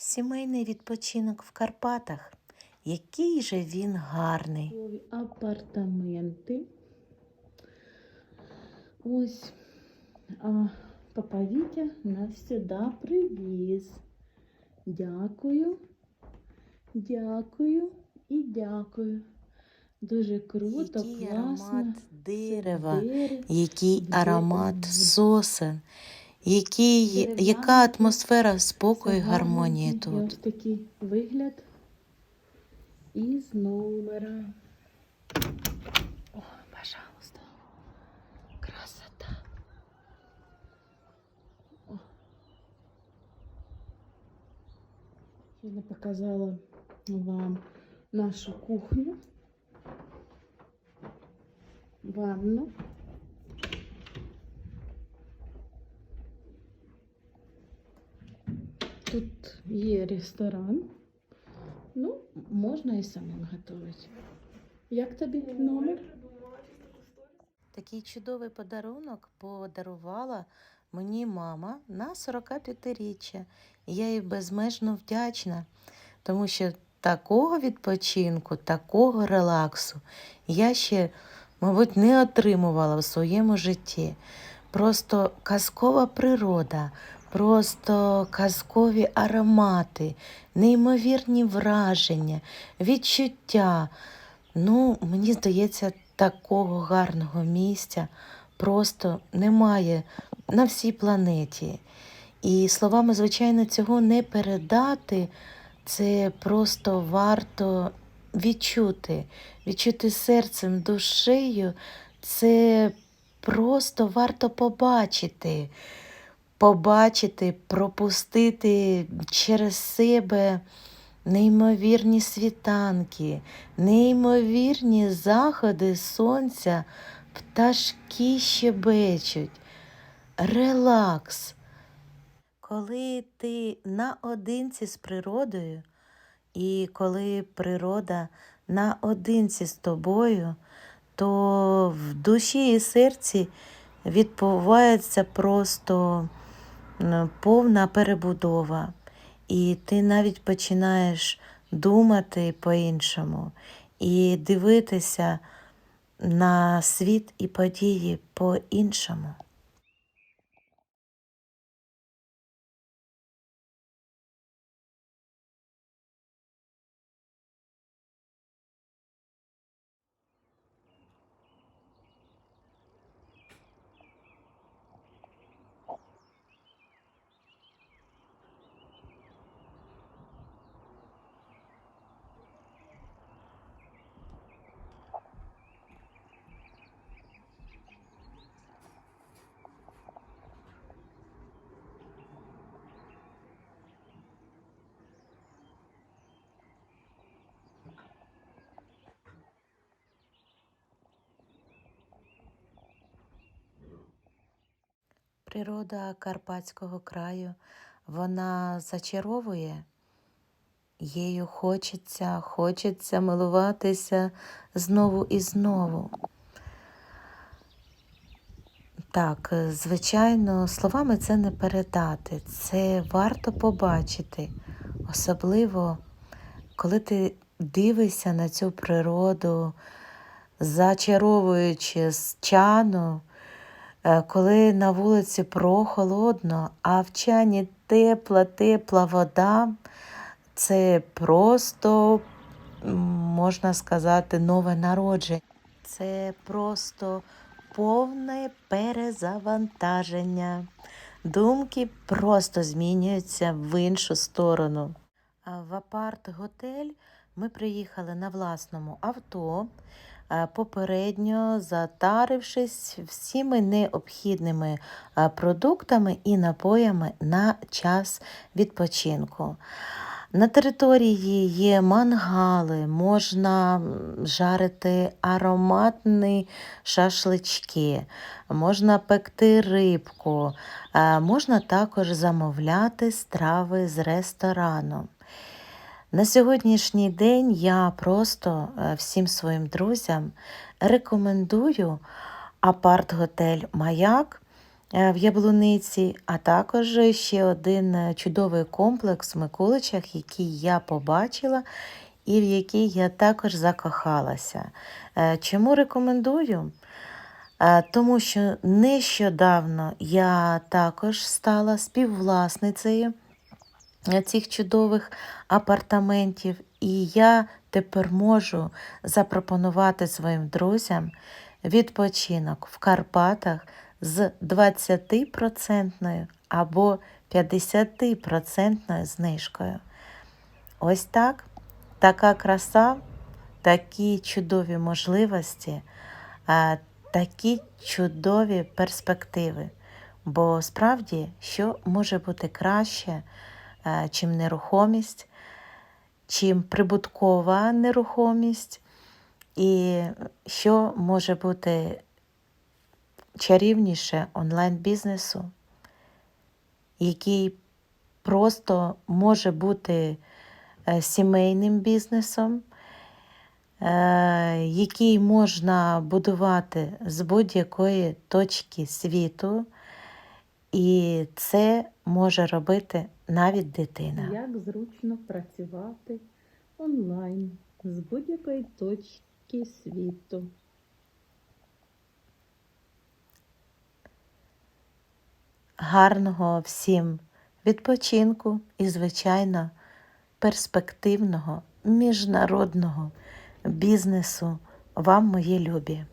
Сімейний відпочинок в Карпатах. Який же він гарний. Апартаменти. Ось а, папа Вітя нас сюди привіз. Дякую, дякую і дякую. Дуже круто, Який класно. аромат дерева, Дерево. який аромат сосен, який, яка атмосфера спокою і гармонії тут. Ось такий вигляд із номера. О, пожалуйста. Красота. О. Я показала вам нашу кухню. Ванну. Тут є ресторан. Ну, можна і самим готувати. Як тобі номер? Такий чудовий подарунок подарувала мені мама на 45-річчя. Я їй безмежно вдячна, тому що такого відпочинку, такого релаксу я ще, мабуть, не отримувала в своєму житті. Просто казкова природа, просто казкові аромати, неймовірні враження, відчуття. Ну, мені здається, такого гарного місця просто немає на всій планеті. І словами, звичайно, цього не передати. Це просто варто відчути, відчути серцем, душею. Це просто варто побачити, побачити, пропустити через себе неймовірні світанки, неймовірні заходи сонця, пташки щебечуть, релакс. Коли ти наодинці з природою, і коли природа наодинці з тобою, то в душі і серці відбувається просто повна перебудова. І ти навіть починаєш думати по-іншому і дивитися на світ і події по-іншому. Природа Карпатського краю, вона зачаровує. Її хочеться, хочеться милуватися знову і знову. Так, звичайно, словами це не передати. Це варто побачити. Особливо, коли ти дивишся на цю природу, зачаровуючи з чану, коли на вулиці прохолодно, а в чані тепла, тепла вода, це просто, можна сказати, нове народження. Це просто повне перезавантаження. Думки просто змінюються в іншу сторону. В апарт-готель ми приїхали на власному авто, е, попередньо затарившись всіми необхідними е, продуктами і напоями на час відпочинку. На території є мангали, можна жарити ароматні шашлички, можна пекти рибку, е, можна також замовляти страви з ресторану. На сьогоднішній день я просто е, всім своїм друзям рекомендую апарт-готель Маяк е, в Яблуниці, а також ще один е, чудовий комплекс в Миколичах, який я побачила і в який я також закохалася. Чому рекомендую? Тому що нещодавно я також стала співвласницею цих чудових апартаментів, і я тепер можу запропонувати своїм друзям відпочинок в Карпатах з 20% або 50% знижкою. Ось так, така краса, такі чудові можливості, е, такі чудові перспективи. Бо справді, що може бути краще, е, чим нерухомість, чим прибуткова нерухомість, і що може бути чарівніше онлайн-бізнесу, який просто може бути е, сімейним бізнесом, е, який можна будувати з будь-якої точки світу, і це може робити навіть дитина. Як зручно працювати онлайн з будь-якої точки світу. Гарного всім відпочинку і, звичайно, перспективного міжнародного бізнесу вам, мої любі.